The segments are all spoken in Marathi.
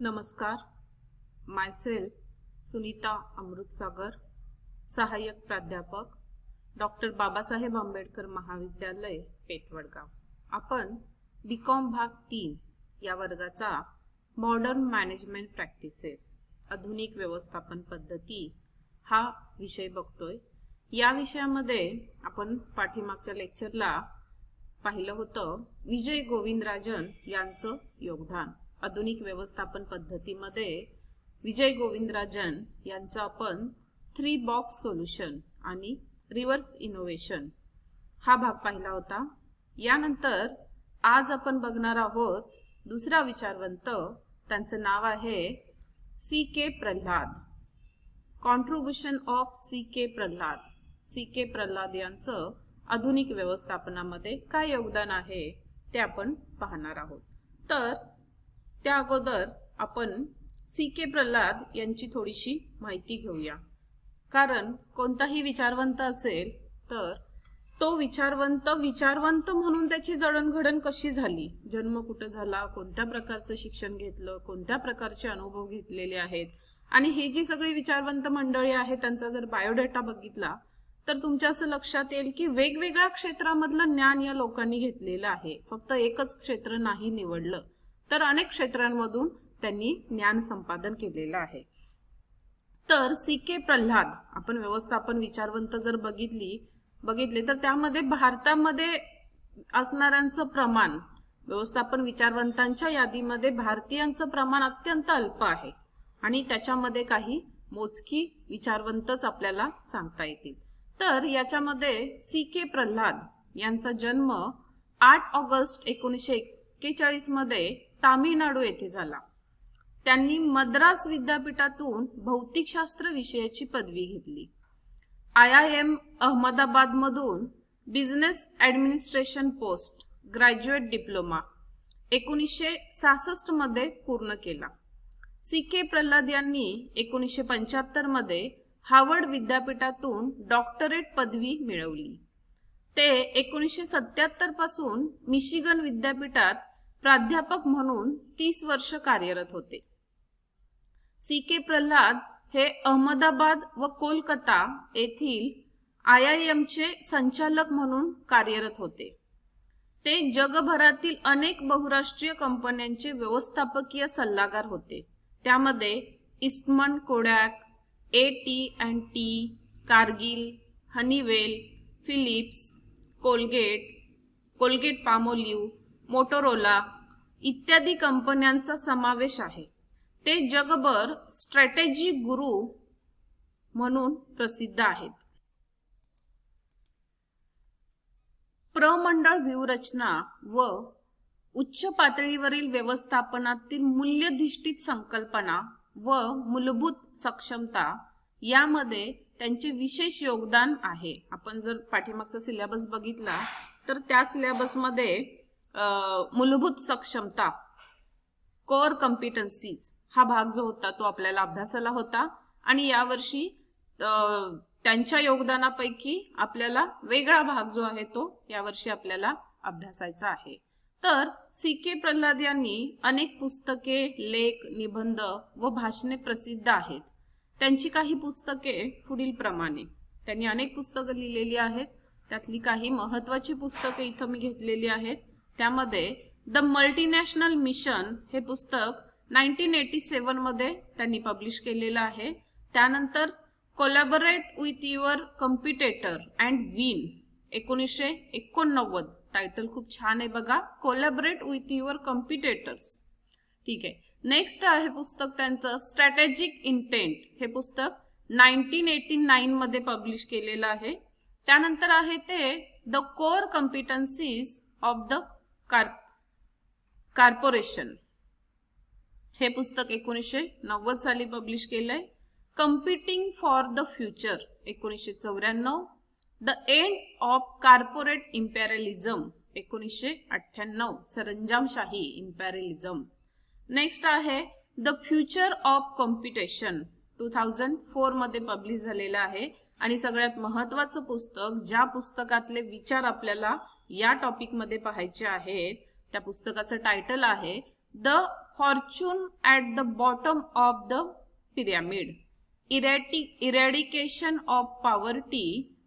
नमस्कार. मायसेल सुनीता अमृतसागर सहाय्यक प्राध्यापक डॉक्टर बाबासाहेब आंबेडकर महाविद्यालय पेटवडगाव आपण बी कॉम भाग तीन या वर्गाचा मॉडर्न मॅनेजमेंट प्रॅक्टिसेस आधुनिक व्यवस्थापन पद्धती हा विषय बघतोय. या विषयामध्ये आपण पाठीमागच्या लेक्चरला पाहिलं होतं विजय गोविंदराजन यांचं योगदान. आधुनिक व्यवस्थापन पद्धतीमध्ये विजय गोविंदराजन यांचं आपण थ्री बॉक्स सोल्युशन आणि रिव्हर्स इनोव्हेशन हा भाग पाहिला होता. यानंतर आज आपण बघणार आहोत दुसरा विचारवंत त्यांचं नाव आहे C K Prahlad contribution of C K Prahlad C K Prahlad यांचं आधुनिक व्यवस्थापनामध्ये काय योगदान आहे ते आपण पाहणार आहोत. तर त्या अगोदर आपण सी के प्रल्हाद यांची थोडीशी माहिती घेऊया. कारण कोणताही विचारवंत असेल तर तो विचारवंत विचारवंत म्हणून त्याची जडणघडण कशी झाली? जन्म कुठं झाला? कोणत्या प्रकारचं शिक्षण घेतलं? कोणत्या प्रकारचे अनुभव घेतलेले आहेत? आणि ही जी सगळी विचारवंत मंडळी आहेत त्यांचा जर बायोडेटा बघितला तर तुमच्या असं लक्षात येईल की वेगवेगळ्या क्षेत्रामधलं ज्ञान या लोकांनी घेतलेलं आहे. फक्त एकच क्षेत्र नाही निवडलं. तर अनेक क्षेत्रांमधून त्यांनी ज्ञान संपादन केलेलं आहे. तर सी के प्रल्हाद आपण व्यवस्थापन विचारवंत जर बघितली बघितले तर त्यामध्ये भारतामध्ये असणाऱ्यांचं प्रमाण व्यवस्थापन विचारवंतांच्या यादीमध्ये भारतीयांचं प्रमाण अत्यंत अल्प आहे. आणि त्याच्यामध्ये काही मोजकी विचारवंतच आपल्याला सांगता येतील. तर याच्यामध्ये सी के प्रल्हाद यांचा जन्म आठ ऑगस्ट एकोणीसशे एक्केचाळीसमध्ये तामिळनाडू येथे झाला. त्यांनी मद्रास विद्यापीठातून भौतिकशास्त्र विषयाची पदवी घेतली. आय आय एम अहमदाबाद मधून business administration post graduate diploma एकोणीसशे सहासष्टमध्ये पूर्ण केला. सी के प्रल्हाद यांनी एकोणीसशे पंच्याहत्तरमध्ये हार्वर्ड विद्यापीठातून डॉक्टरेट पदवी मिळवली. ते एकोणीसशे सत्याहत्तरपासून मिशिगन विद्यापीठात प्राध्यापक म्हणून तीस वर्ष कार्यरत होते. सी के प्रल्हाद हे अहमदाबाद व कोलकाता येथील आय आय एमचे संचालक म्हणून कार्यरत होते. ते जगभरातील अनेक बहुराष्ट्रीय कंपन्यांचे व्यवस्थापकीय सल्लागार होते. त्यामध्ये Eastman Kodak A T and T Cargill Honeywell Philips Colgate Colgate Palmolive Motorola इत्यादी कंपन्यांचा समावेश आहे. ते जगभर स्ट्रॅटेजी गुरु म्हणून प्रसिद्ध आहेत. प्रमंडळ व्यूहरचना व उच्च पातळीवरील व्यवस्थापनातील मूल्यधिष्ठित संकल्पना व मूलभूत सक्षमता यामध्ये त्यांचे विशेष योगदान आहे. आपण जर पाठीमागचा सिलेबस बघितला तर त्या सिलेबसमध्ये मूलभूत सक्षमता कोर कम्पिटन्सीज हा भाग जो होता तो आपल्याला अभ्यासाला होता आणि यावर्षी त्यांच्या योगदानापैकी आपल्याला वेगळा भाग जो आहे तो यावर्षी आपल्याला अभ्यासायचा आहे. तर सी के प्रल्हाद यांनी अनेक पुस्तके लेख निबंध व भाषणे प्रसिद्ध आहेत. त्यांची काही पुस्तके पुढील प्रमाणे. त्यांनी अनेक पुस्तकं लिहिलेली आहेत. त्यातली काही महत्वाची पुस्तके इथं मी घेतलेली आहेत. त्यामध्ये द मल्टीनॅशनल मिशन हे पुस्तक नाईन्टीन एटी सेवनमध्ये त्यांनी पब्लिश केलेलं आहे. त्यानंतर collaborate with your competitor and win एकोणीसशे एकोणनव्वद. टायटल खूप छान आहे बघा. कोलॅबरेट विथ युअर कम्पिटेटर्स ठीक आहे. नेक्स्ट आहे पुस्तक त्यांचं स्ट्रॅटेजिक इंटेंट हे पुस्तक नाईन्टीन एटी नाईनमध्ये पब्लिश केलेलं आहे. त्यानंतर आहे ते the core competencies of the corporation हे पुस्तक एकोणीसशे नव्वद साली पब्लिश केलंय. कम्पिटिंग फॉर द फ्युचर एकोणीसशे चौऱ्याण्णव. The end of corporate imperialism एकोणीसशे अठ्ठ्याण्णव. सरंजामशाही इम्पॅरिलिझम नेक्स्ट आहे the future of competition two thousand फोरमध्ये पब्लिश झालेलं आहे. आणि सगळ्यात महत्वाचं पुस्तक ज्या पुस्तकातले विचार आपल्याला या टॉपिकमध्ये पाहायचे आहेत त्या पुस्तकाचं टायटल आहे the fortune at the bottom of the pyramid इरॅटी eradication of poverty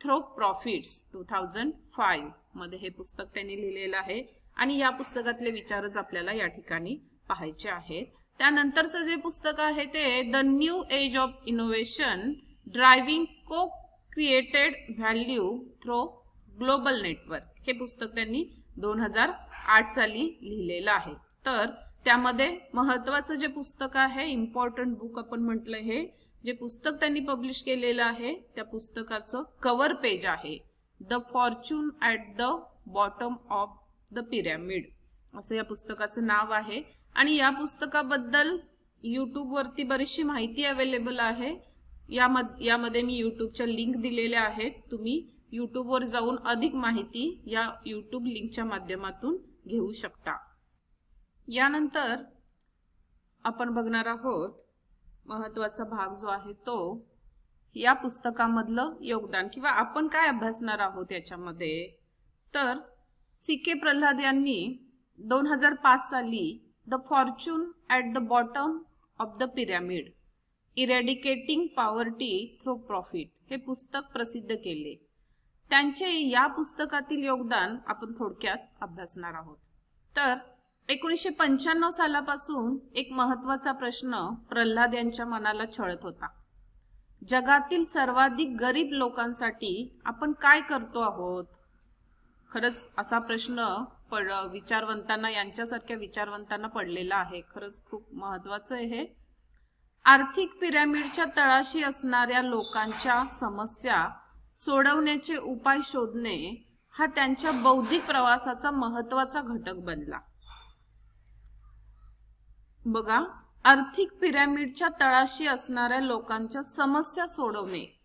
through profits two thousand फाईव्हमध्ये हे पुस्तक त्यांनी लिहिलेलं आहे. आणि या पुस्तकातले विचारच आपल्याला या ठिकाणी पाहायचे आहेत. त्यानंतरचं जे पुस्तक आहे ते the new age of innovation driving co created value through global network हे पुस्तक त्यांनी दोन हजार आठ साली लिहिलेलं आहे. तर त्यामध्ये महत्वाचं जे पुस्तक आहे इम्पॉर्टंट बुक आपण म्हटलं हे जे पुस्तक त्यांनी पब्लिश केलेलं आहे त्या पुस्तकाचं कव्हर पेज आहे. The fortune at the bottom of the pyramid असं या पुस्तकाचं नाव आहे. आणि या पुस्तकाबद्दल यूट्यूबवरती बरीचशी माहिती अवेलेबल आहे. यामध्ये यामध्ये मी यूट्यूबच्या लिंक दिलेल्या आहेत. तुम्ही यूट्यूबवर जाऊन अधिक माहिती या यूट्यूब लिंकच्या माध्यमातून घेऊ शकता. यानंतर आपण बघणार आहोत महत्त्वाचा भाग जो आहे तो या पुस्तकामधलं योगदान किंवा आपण काय अभ्यासणार आहोत याच्यामध्ये. तर सी के प्रल्हाद यांनी दोन हजार पाच साली the fortune at the bottom of the pyramid eradicating poverty through profit हे पुस्तक प्रसिद्ध केले. त्यांचे या पुस्तकातील योगदान आपण थोडक्यात अभ्यासणार आहोत. तर एकोणीसशे पंच्याण्णव सालापासून एक महत्त्वाचा प्रश्न प्रल्हाद यांच्या मनाला छळत होता. जगातील सर्वाधिक गरीब लोकांसाठी आपण काय करतो आहोत? खरंच असा प्रश्न पड विचारवंतांना यांच्यासारख्या विचारवंतांना पडलेला आहे. खरंच खूप महत्वाचं आहे हे. आर्थिक पिरॅमिडच्या तळाशी असणाऱ्या लोकांच्या समस्या सोडवण्याचे उपाय शोधणे हा त्यांच्या बौद्धिक प्रवासाचा महत्त्वाचा घटक बनला. बघा आर्थिक पिरॅमिडच्या तळाशी असणाऱ्या लोकांच्या समस्या सोडवणे.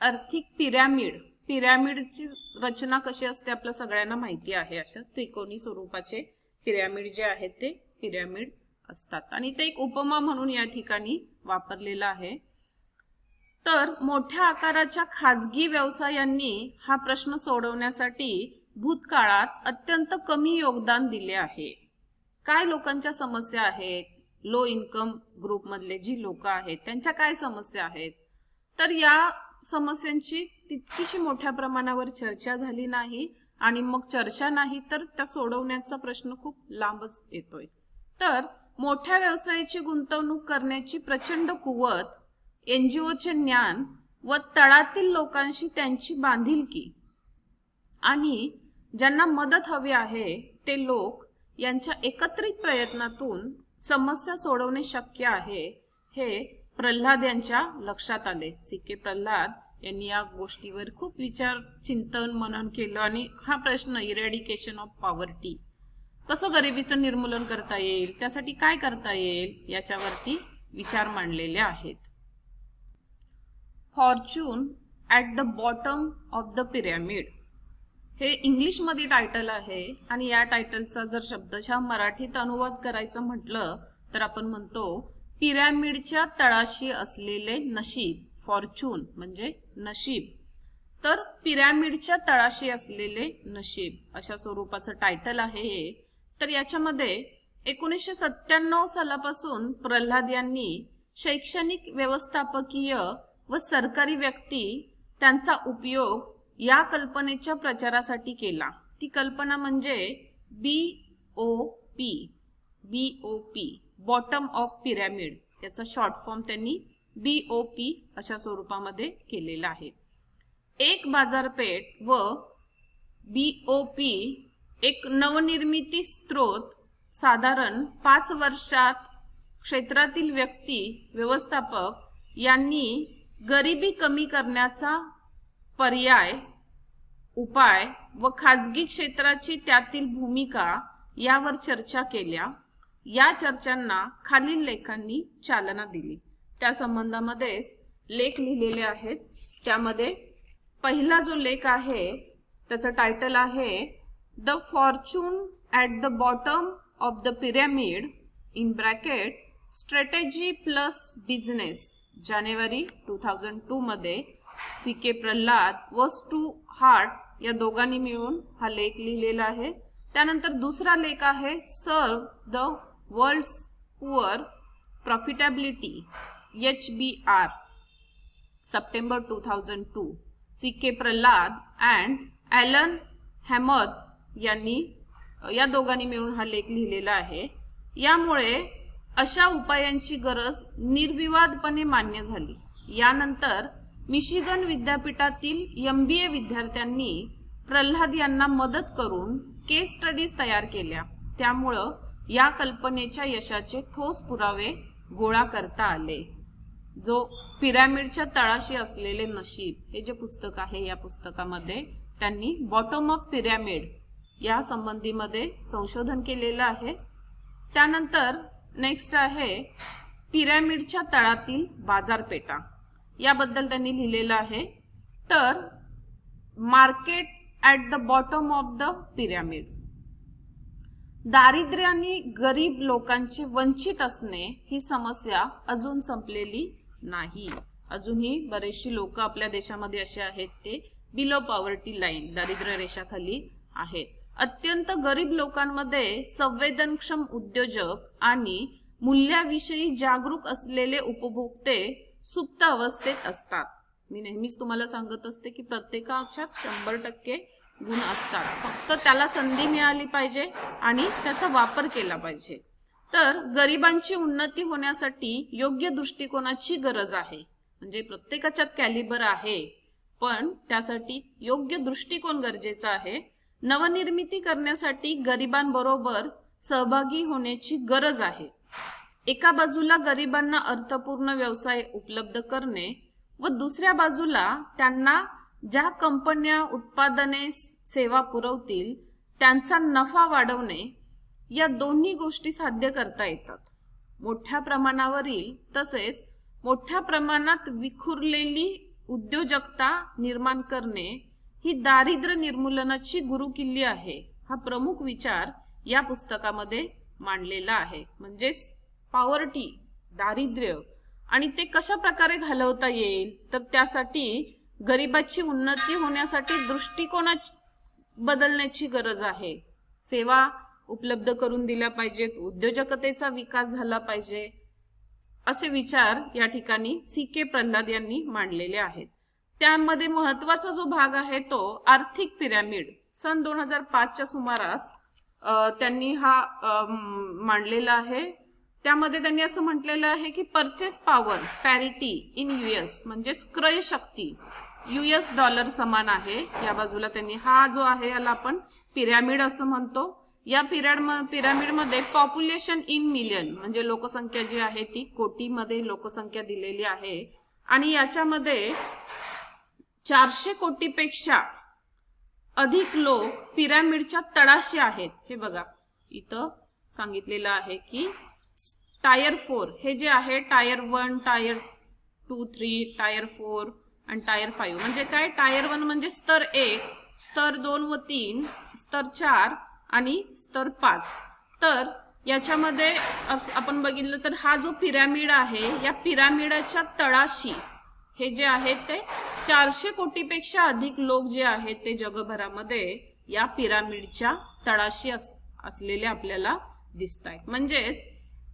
आर्थिक पिरॅमिड पिरॅमिडची रचना कशी असते आपल्या सगळ्यांना माहिती आहे. अशा त्रिकोणी स्वरूपाचे पिरॅमिड जे आहेत ते पिरॅमिड असतात. आणि ते एक उपमा म्हणून या ठिकाणी वापरलेलं आहे. तर मोठ्या आकाराच्या खाजगी व्यवसायांनी हा प्रश्न सोडवण्यासाठी भूतकाळात अत्यंत कमी योगदान दिले आहे. काय लोकांच्या समस्या आहेत? लो इन्कम ग्रुपमधले जी लोक आहेत त्यांच्या काय समस्या आहेत? तर या समस्यांची तितकीशी मोठ्या प्रमाणावर चर्चा झाली नाही आणि मग चर्चा नाही तर त्या सोडवण्याचा प्रश्न खूप लांबच येतोय. तर मोठ्या व्यवसायाची गुंतवणूक करण्याची प्रचंड कुवत एन जी ओचे ज्ञान व तळातील लोकांशी त्यांची बांधिलकी. आणि ज्यांना मदत हवी आहे ते लोक यांच्या एकत्रित प्रयत्नातून समस्या सोडवणे शक्य आहे हे प्रल्हाद यांच्या लक्षात आले. सी. के. प्रल्हाद यांनी या गोष्टीवर खूप विचार चिंतन मनन केलं आणि हा प्रश्न इरेडिकेशन ऑफ पॉवर्टी कसं गरिबीचं निर्मूलन करता येईल त्यासाठी काय करता येईल याच्यावरती विचार मांडलेले आहेत. Fortune at the bottom of the pyramid हे इंग्लिशमध्ये टायटल आहे आणि या टायटलचा जर शब्दशः मराठीत अनुवाद करायचं म्हटलं तर आपण म्हणतो पिरॅमिडच्या तळाशी असलेले नशीब फॉर्च्यून म्हणजे नशीब. तर पिरॅमिडच्या तळाशी असलेले नशीब अशा स्वरूपाचं टायटल आहे हे. तर याच्यामध्ये एकोणीसशे सत्त्याण्णव सालापासून प्रल्हाद यांनी शैक्षणिक व्यवस्थापकीय व सरकारी व्यक्ती त्यांचा उपयोग या कल्पनेच्या प्रचारासाठी केला. ती कल्पना म्हणजे B O P B O P bottom of pyramid याचा शॉर्ट फॉर्म त्यांनी बी ओ पी अशा स्वरूपामध्ये केलेला आहे. एक बाजारपेठ व बी ओ पी एक नवनिर्मिती स्त्रोत साधारण पाच वर्षात क्षेत्रातील व्यक्ती व्यवस्थापक यांनी गरिबी कमी करण्याचा पर्याय उपाय व खाजगी क्षेत्राची त्यातील भूमिका यावर चर्चा केल्या. या चर्चांना खालील लेखांनी चालना दिली. त्या संबंधामध्येच लेख लिहिलेले आहेत. त्यामध्ये पहिला जो लेख आहे त्याचं टायटल आहे the fortune at the bottom of the pyramid in bracket strategy plus business January two thousand two मध्ये C K Prahlad was to Hart या दोघांनी मिळून हा लेख लिहिलेला आहे. त्यानंतर दुसरा लेख आहे serve the world poor profitability H B R September two thousand two. C K Prahlad and Allen Hammond यांनी या दोघांनी मिळून हा लेख लिहिलेला आहे. यामुळे अशा उपायांची गरज निर्विवादपणे मान्य झाली. यानंतर मिशिगन विद्यापीठातील एम बी ए विद्यार्थ्यांनी प्रल्हाद यांना मदत करून केस स्टडीज तयार केल्या. त्यामुळं या कल्पनेच्या यशाचे ठोस पुरावे गोळा करता आले. जो पिरॅमिडच्या तळाशी असलेले नशीब हे जे पुस्तक आहे या पुस्तकामध्ये त्यांनी बॉटम ऑफ पिरॅमिड या संबंधीमध्ये संशोधन केलेलं आहे. त्यानंतर नेक्स्ट आहे पिरॅमिडच्या तळातील बाजारपेठा. याबद्दल त्यांनी लिहिलेलं आहे. तर market at the bottom of the pyramid दारिद्र्य आणि गरीब लोकांचे वंचित असणे ही समस्या अजून संपलेली नाही. अजूनही बरेचशी लोक आपल्या देशामध्ये असे आहेत ते बिलो पॉवर्टी लाईन दारिद्र्य रेषाखाली आहेत. अत्यंत गरीब लोकांमध्ये संवेदनक्षम उद्योजक आणि मूल्याविषयी जागरूक असलेले उपभोक्ते सुप्त अवस्थेत असतात. मी नेहमीच तुम्हाला सांगत असते की प्रत्येकाच्यात शंभर टक्के गुण असतात. फक्त त्याला संधी मिळाली पाहिजे आणि त्याचा वापर केला पाहिजे. तर गरिबांची उन्नती होण्यासाठी योग्य दृष्टिकोनाची गरज आहे. म्हणजे प्रत्येकाच्यात कॅलिबर आहे पण त्यासाठी योग्य दृष्टिकोन गरजेचा आहे. नवनिर्मिती करण्यासाठी गरिबांबरोबर सहभागी होण्याची गरज आहे. एका बाजूला गरिबांना अर्थपूर्ण व्यवसाय उपलब्ध करणे व दुसऱ्या बाजूला त्यांना ज्या कंपन्या उत्पादने सेवा पुरवतील त्यांचा नफा वाढवणे या दोन्ही गोष्टी साध्य करता येतात. मोठ्या प्रमाणावरील तसेच मोठ्या प्रमाणात विखुरलेली उद्योजकता निर्माण करणे ही दारिद्र्य निर्मूलनाची गुरुकिल्ली आहे. हा प्रमुख विचार या पुस्तकामध्ये मांडलेला आहे. म्हणजेच पॉवर्टी दारिद्र्य आणि ते कशा प्रकारे घालवता येईल? तर त्यासाठी गरिबाची उन्नती होण्यासाठी दृष्टिकोना बदलण्याची गरज आहे. सेवा उपलब्ध करून दिल्या पाहिजेत उद्योजकतेचा विकास झाला पाहिजे असे विचार या ठिकाणी सी के प्रल्हाद यांनी मांडलेले आहेत. त्यामध्ये महत्त्वाचा जो भाग आहे तो आर्थिक पिरॅमिड. सन दोन हजार पाचच्या सुमारास त्यांनी हा मांडलेला आहे. त्यामध्ये त्यांनी असं म्हटलेलं आहे की purchase power parity in US म्हणजे क्रय शक्ती युएस डॉलर समान आहे. या बाजूला त्यांनी हा जो आहे याला आपण पिरॅमिड असं म्हणतो. या पिरॅड पिरॅमिडमध्ये पॉप्युलेशन इन मिलियन म्हणजे लोकसंख्या जी आहे ती कोटीमध्ये लोकसंख्या दिलेली आहे. आणि याच्यामध्ये चारशे कोटीपेक्षा अधिक लोक पिरामिडच्या तळाशी आहेत. हे बघा. इथं सांगितलेलं आहे की टायर फोर हे जे आहे tier one tier two three tier four आणि टायर फाईव्ह. म्हणजे काय? टायर वन म्हणजे स्तर एक स्तर दोन व तीन स्तर चार आणि स्तर पाच. तर याच्यामध्ये आपण बघितलं तर हा जो पिरामिड आहे या पिरामिडाच्या तळाशी हे जे आहेत ते चारशे कोटीपेक्षा अधिक लोक जे आहेत ते जगभरामध्ये या पिरामिडच्या तळाशी अस- असलेले आपल्याला दिसत आहेत म्हणजेच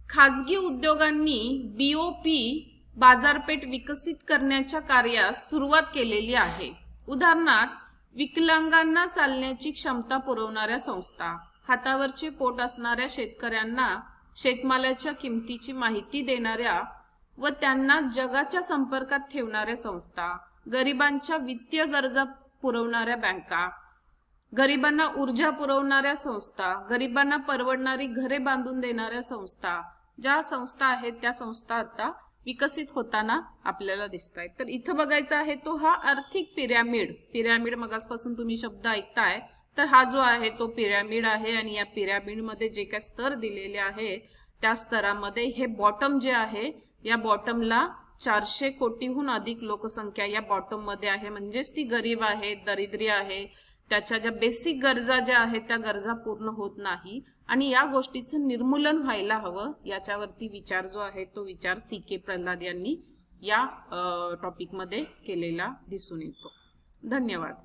खाजगी उद्योगांनी बीओपी बाजारपेठ विकसित करण्याच्या कार्यास सुरुवात केलेली आहे. उदाहरणार्थ विकलांगांना चालण्याची क्षमता पुरवणाऱ्या संस्था हातावरचे पोट असणाऱ्या शेतकऱ्यांना शेतमालाच्या किमतीची माहिती देणाऱ्या व त्यांना जगाच्या संपर्कात ठेवणाऱ्या संस्था गरिबांच्या वित्तीय गरजा पुरवणाऱ्या बँका गरिबांना ऊर्जा पुरवणाऱ्या संस्था गरिबांना परवडणारी घरे बांधून देणाऱ्या संस्था ज्या संस्था आहेत त्या संस्था आता विकसित होताना आपल्याला दिसत आहेत तर इथं बघायचा आहे तो हा आर्थिक पिरॅमिड. पिरॅमिड मगासपासून तुम्ही शब्द ऐकताय तर हा जो आहे तो पिरॅमिड आहे आणि या पिरॅमिडमध्ये जे काय स्तर दिलेले आहेत त्या स्तरामध्ये हे बॉटम जे आहे या बॉटमला चारशे कोटीहून अधिक लोकसंख्या या बॉटममध्ये आहे. म्हणजेच ती गरीब आहे दरिद्री आहे. त्याच्या ज्या बेसिक गरजा ज्या आहेत त्या गरजा पूर्ण होत नाही. आणि या गोष्टीचं निर्मूलन व्हायला हवं याच्यावरती विचार जो आहे तो विचार सी के प्रल्हाद यांनी या टॉपिकमध्ये केलेला दिसून येतो. धन्यवाद.